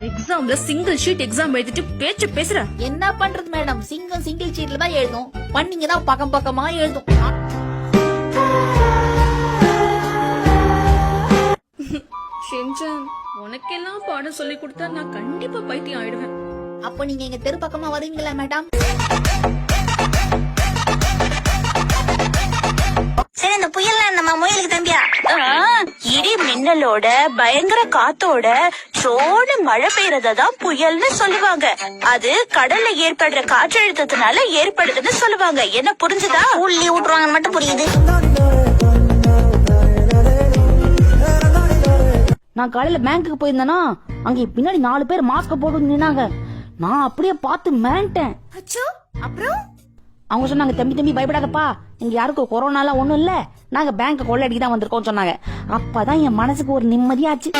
எக்ஸாம்ல single sheet exam எழுதிட்டு பேச்சு பேசுற. என்ன பண்றது மேடம்? சிங்கிள் சிங்கிள் சீட்ல தான் எழுதும். பண்ணீங்க தான் பக்கம் பக்கமா எழுதும். ஷின்சான் உனக்கெல்லாம் பாடம் சொல்லி கொடுத்தா நான் கண்டிப்பா பைத்தியம் ஆயிடுவேன். அப்ப நீங்க எங்க தெரு பக்கமா வருவீங்களா மேடம்? சரி இந்த புயல்லாம் நம்ம முயலுக்கு தம்பியா? இடி மின்னலோட பயங்கர காத்தோட சோடு மழை பெய்யறதான் புயல்னு சொல்லுவாங்க. அது கடல்ல ஏற்படுற காற்றழுத்தத்தினால ஏற்படுதுன்னு சொல்லுவாங்க. என்ன புரிஞ்சுதா? உள்ளி விட்டுருவாங்கன்னு மட்டும் புரியுது. நான் காலையில பேங்க்குக்கு போயிருந்தேனா அங்க பின்னாடி நாலு பேர் மாஸ்க் போட்டு நின்னாங்க. நான் அப்படியே பார்த்து அப்புறம் அவங்க சொன்னாங்க தம்பி தம்பி பயப்படாதப்பா. இங்க யாருக்கும் கொரோனாலாம் ஒண்ணும் இல்ல. நாங்க பேங்க் கொள்ளையடிக்கு தான் வந்திருக்கோம் சொன்னாங்க. அப்பதான் என் மனசுக்கு ஒரு நிம்மதியாச்சு.